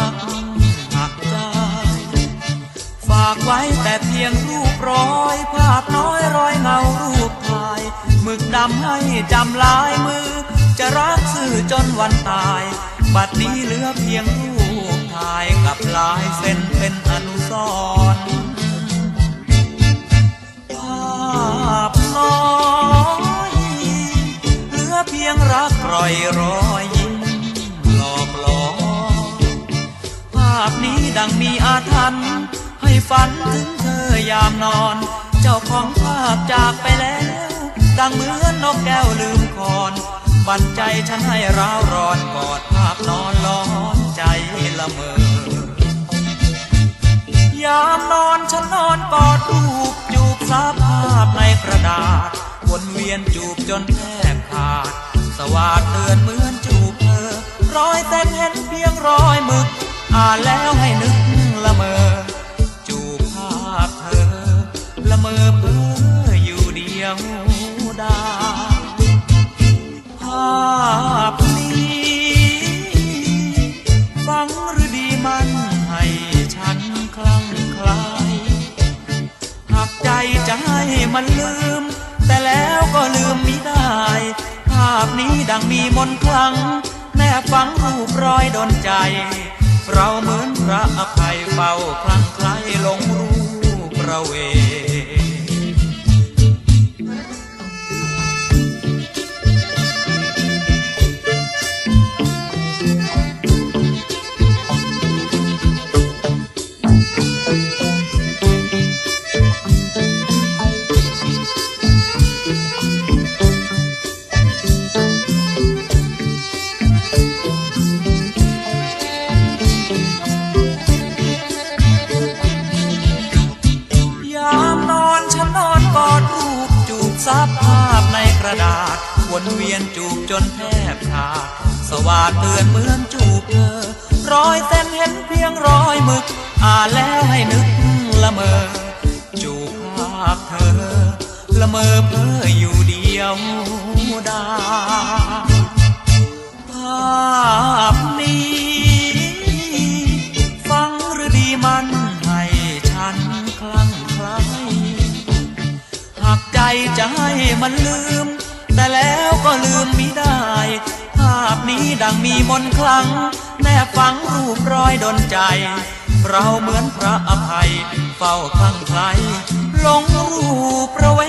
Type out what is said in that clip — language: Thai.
ักหักใจ ฝากไว้แต่เพียงรูปร้อย ภาพน้อยรอยเงารูปถ่ายหมึกดำให้จำลายมือ จะรักสื่อจนวันตาย บัดนี้เหลือเพียงรูปถ่ายกับลายเส้นเป็นอนุสรภาพน้อยเหลือเพียงรักรอยรอ ดังมีอาถรรพ์ให้ฝันถึงเธอยามนอน เจ้าของภาพจากไปแล้ว ดังเหมือนนกแก้วลืมคอนบันใจฉันให้ร้าวร้อนกอดภาพนอนร้อนใจละเมอยามนอนฉันนอนกอดรูปจูบสาภาพในกระดาษวนเวียนจูบจนแทบขาด สวาดเตือนเหมือนจูบเธอรอยแต่เห็นเพียงรอยมึก อ่านแล้วให้นึกละเมอ จูบภาพเธอ ละเมอเพ้ออยู่เดียวดายภาพนี้ฟังหรือดีมันให้ฉันคลั่งคลายหากใจจะให้มันลืม แต่แล้วก็ลืมไมิได้ ภาพนี้ดังมีมนต์คลังแนบฝังรูปรอยดนใจ เราเหมือนพระอภัยเฝ้าคลั่งไคล้ลงรูปประเวณ ซับภาพในกระดาษ วนเวียนจูบจนแทบขาดสว่างเตือนเหมือนจูบเธอรอยเส้นเห็นเพียงรอยมึก อ่านแล้วให้นึกละเมอ จูบภาพเธอ ละเมอเพ้อ จจะให้มันลืม แต่แล้วก็ลืมมิได้ ภาพนี้ดังมีมนคลัง แนบฝังรูปรอยดนใจ เราเหมือนพระอภัย เฝ้าคลั่งไคล้หลงรูปประเว